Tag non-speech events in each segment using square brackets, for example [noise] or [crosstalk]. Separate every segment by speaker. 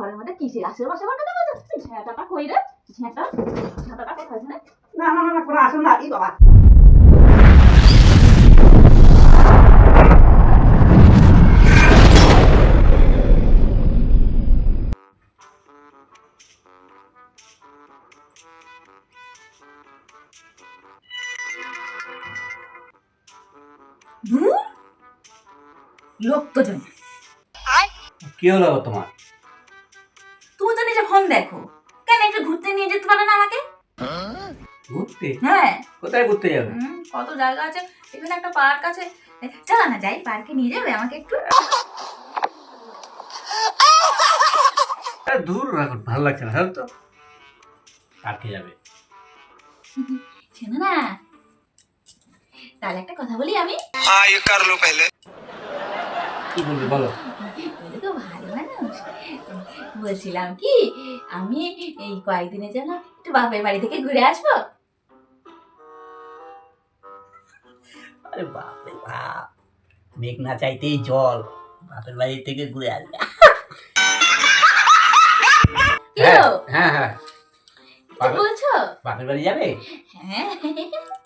Speaker 1: ঘরের মধ্যে কিসের আশেপাশে কথা বলছো ঝেঁটাটা কই রে? ঝেঁটা? ঝেঁটাটা কোথায়
Speaker 2: না না না না কোনো আসুন না এই বাবা।
Speaker 1: লোক তো জন।
Speaker 3: কি হলো তোমার?
Speaker 1: ফোন দেখো কেন একটু ঘুরতে নিয়ে যেতে পারো না আমাকে
Speaker 3: ঘুরতে
Speaker 1: হ্যাঁ
Speaker 3: কোথায় ঘুরতে যাবে
Speaker 1: হুম, কত জায়গা আছে এখানে একটা পার্ক আছে চলো না যাই পার্কে নিয়ে যাবে আমাকে একটু
Speaker 3: আরে দূর রাখো ভালো লাগছে না জানো তো পার্কে যাবে
Speaker 1: শোনো না তাহলে একটা কথা বলি আমি
Speaker 4: हाँ ये कर लो पहले
Speaker 3: কি বলবে বলো
Speaker 1: তুমি তো ভালো মানুষ বলছিলাম কি আমি এই কয়েকদিনের জন্য একটু বাপের বাড়ি থেকে ঘুরে আসব?
Speaker 3: আরে বাপ রে বাপ মেঘ না চাইতেই জল। বাপের বাড়ি থেকে ঘুরে আসবে। হ্যাঁ হ্যাঁ
Speaker 1: কিছু
Speaker 3: বাপের-
Speaker 1: বলছো?
Speaker 3: বাপের বাড়ি যাবে?
Speaker 1: হ্যাঁ।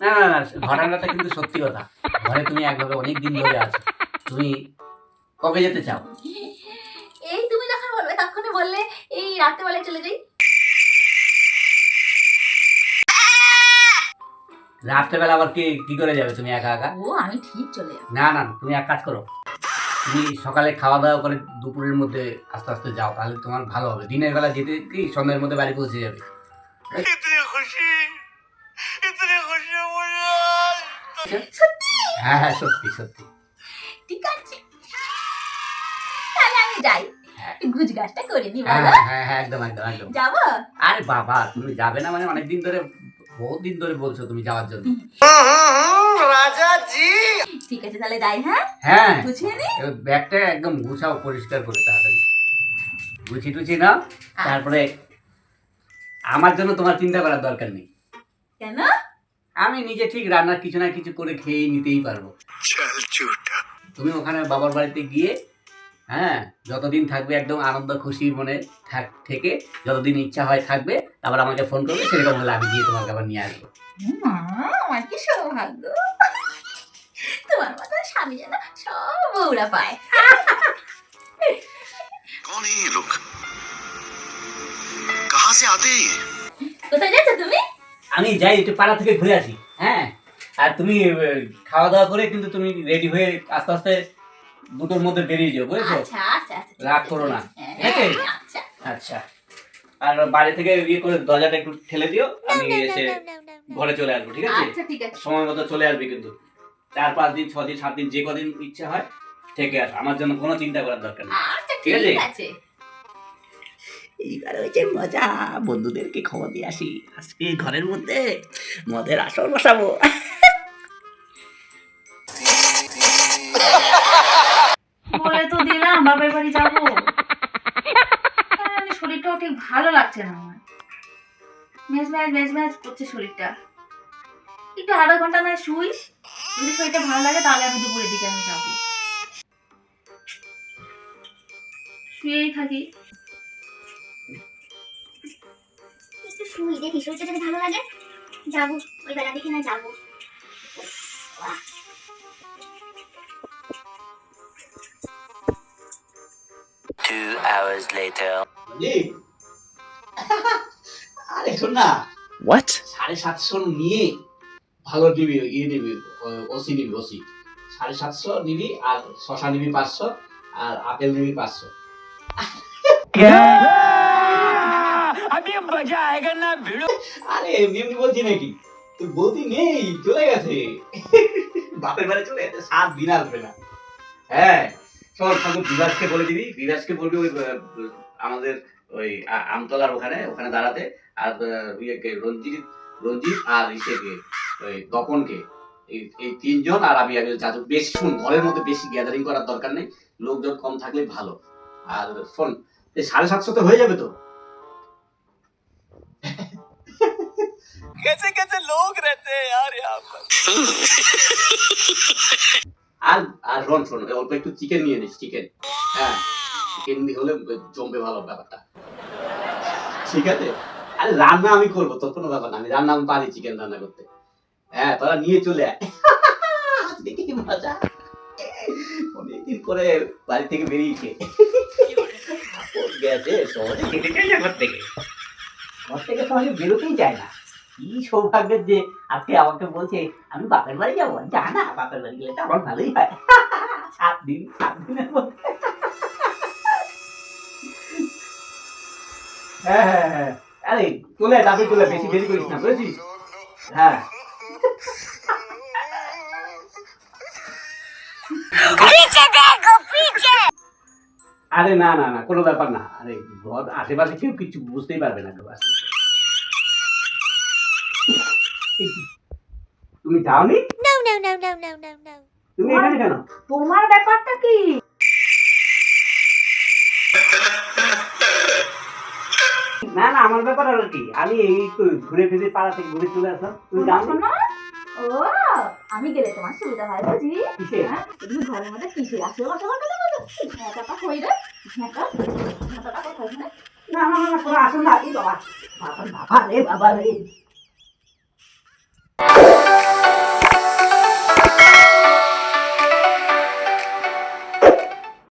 Speaker 3: না না না ঘটনাটা কিন্তু সত্যি কথা। ঘরে তুমি একভাবে অনেক দিন ধরে আছো। তুমি কবে যেতে চাও?
Speaker 1: রাত্রেবেলায় চলে যাই।
Speaker 3: রাত্রেবেলা আবার কি কি করে যাবে তুমি একা একা?
Speaker 1: ও আমি ঠিক চলে
Speaker 3: না না তুমি এক কাজ করো। তুমি সকালে খাওয়া দাওয়া করে দুপুরের মধ্যে আস্তে আস্তে যাও তাহলে তোমার ভালো হবে। দিনের বেলা যেতে কি সন্ধ্যের মধ্যে বাড়ি পৌঁছে যাবে। হ্যাঁ হ্যাঁ সত্যি সত্যি।
Speaker 1: ঠিক আছে। তাহলে আমি যাই। করে নি
Speaker 3: হ্যাঁ, হ্যাঁ, হ্যাঁ,
Speaker 1: যাব?
Speaker 3: আরে বাবা তুমি যাবে না মানে অনেকদিন ধরে বহুত দিন ধরে বলছো তুমি যাওয়ার জন্য।
Speaker 4: রাজা জি
Speaker 1: ঠিক আছে তাহলে যাই হ্যাঁ?
Speaker 3: হ্যাঁ।
Speaker 1: গুছিয়ে নি?
Speaker 3: ব্যাগটা একদম গুছাও পরিষ্কার করে তাড়াতাড়ি। গুছি টুছি না তারপরে আমার জন্য তোমার চিন্তা করার দরকার নেই।
Speaker 1: কেন?
Speaker 3: আমি নিজে ঠিক রান্না কিছু না কিছু করে খেয়ে নিতেই পারব। তুমি ওখানে বাবার বাড়িতে গিয়ে হ্যাঁ যতদিন থাকবে একদম আনন্দ খুশি মনে থাক থেকে যতদিন ইচ্ছা হয় থাকবে তারপর আমাকে ফোন করবে সেরকম হলে আমি গিয়ে তোমাকে আবার নিয়ে আসবো
Speaker 1: মা, আমার কি সৌভাগ্য তোমার মতো স্বামী যেন সব বউরা পায়
Speaker 4: कौन है ये लोग कहाँ से आते हैं ये
Speaker 1: কোথায় যাচ্ছ তুমি
Speaker 3: আমি যাই একটু পাড়া থেকে ঘুরে আসি হ্যাঁ আর তুমি আহ, খাওয়া দাওয়া করে কিন্তু তুমি রেডি হয়ে আস্তে আস্তে দুটোর মধ্যে বেরিয়ে যাও বুঝেছ?
Speaker 1: আচ্ছা আচ্ছা আচ্ছা
Speaker 3: রাগ করো না
Speaker 1: হ্যাঁ,
Speaker 3: ঠিক আছে?
Speaker 1: আচ্ছা।
Speaker 3: আচ্ছা। আর বাড়ি থেকে ইয়ে করে দরজাটা একটু ঠেলে দিও আমি এসে ঘরে চলে আসব ঠিক আছে?
Speaker 1: আচ্ছা ঠিক আছে।
Speaker 3: সময় মতো চলে আসবি কিন্তু। চার পাঁচ দিন ছ দিন সাত দিন যে কদিন ইচ্ছা হয় থেকে আস। আমার জন্য কোনো চিন্তা করার দরকার নেই। ঠিক? আছে? এইবার হয়েছে মজা। বন্ধুদেরকে খবর দিয়ে আসি। আজকে ঘরের মধ্যে মদের আসর বসাবো।
Speaker 1: বলে তো দিলাম বাবার বাড়ি যাব। কারণ শরীরটাও ঠিক ভালো লাগছে না আমার। ম্যাচ ম্যাচ ম্যাচ ম্যাচ করছে শরীরটা। একটু আধা ঘণ্টা নয় শুই যদি শরীরটা ভালো লাগে তাহলে আমি দুপুরের দিকে আমি যাব। শুয়েই থাকি।
Speaker 5: শুই, দেখি শরীরটা যদি ভালো লাগে, যাব। ওই বেলা দেখে না যাব।
Speaker 6: Two hours later. [laughs]
Speaker 3: আরে। শোন না।
Speaker 6: What?
Speaker 3: সাড়ে সাতশো নিয়ে ভালো নিবি ইয়ে নিবি ওসি নিবি ওসি। সাড়ে সাতশো নিবি আর শশা নিবি পাঁচশো আর আপেল নিবি পাঁচশো। আরে এমনি এমনি বলছি নাকি? তুই বলতি নেই চলে গেছে। বাপের বাড়ি চলে গেছে সাত দিন আসবে না। হ্যাঁ। শোন শুধু বিরাজকে বলে দিবি বিরাজকে বলবি ওই আহ, আমাদের ওই আ- আমতলার ওখানে ওখানে দাঁড়াতে আর আহ, ইয়েকে রঞ্জিত রঞ্জিত আর ইসেকে ওই তপনকে এই এই তিনজন আর আমি আগে যাতে বেশি শুন ঘরের মধ্যে বেশি গ্যাদারিং করার দরকার নেই লোকজন কম থাকলে ভালো আর শোন এই সাড়ে সাতশোতে হয়ে যাবে তো
Speaker 4: कैसे कैसे लोग रहते हैं यार यहाँ पर
Speaker 3: আর আর শোন শোন অল্প একটু চিকেন নিয়ে নিস চিকেন হ্যাঁ চিকেন হলে জমবে ভালো ব্যাপারটা। ঠিক আছে? আরে রান্না আমি করব তোর কোনো ব্যাপার না আমি রান্না আমি পারি চিকেন রান্না করতে। হ্যাঁ তোরা নিয়ে চলে আয়। কি মজা? অনেকদিন পরে বাড়ি থেকে বেরিয়েছে। গেছে সহজে চাই না ঘর থেকে? ঘর থেকে সহজে বেরোতেই চায় না। কি সৌভাগ্যের যে আজকে আমাকে বলছে আমি বাপের বাড়ি যাব? যা না বাপের বাড়ি গেলে তো আমার ভালোই হয়। [laughs] সাত দিন সাত দিনের মধ্যে। হ্যাঁ হ্যাঁ হ্যাঁ। আরে তাড়াতাড়ি বেশি দেরি করিস না বুঝেছিস? হ্যাঁ। আরে না না না কোনো ব্যাপার না। আরে ঘর আশেপাশে কেউ কিছু বুঝতেই পারবে না কেউ আশেপাশে? তুমি যাওনি?
Speaker 5: No, no, no, no, no, no, no.
Speaker 3: তুমি এখানে কেন?
Speaker 1: তোমার ব্যাপারটা কি?
Speaker 3: না না আমার ব্যাপার আর কি। আমি এই তো ঘুরে ফিরে পাড়া থেকে ঘুরে চলে আসলাম। তুমি যাওনি?
Speaker 1: শোনো। ও আমি গেলে তোমার সুবিধা হয় বুঝি?
Speaker 3: কিসে?
Speaker 1: হ্যাঁ তুমি ঘরের মধ্যে কিসে আছে? বসে বসে বসে হ্যাঁ কই রে? হ্যাঁ হ্যাঁ কোথায়
Speaker 2: না না না কোনো আসুন না। এই বাবা বাবা বাবা রে বাবা রে। Thank you.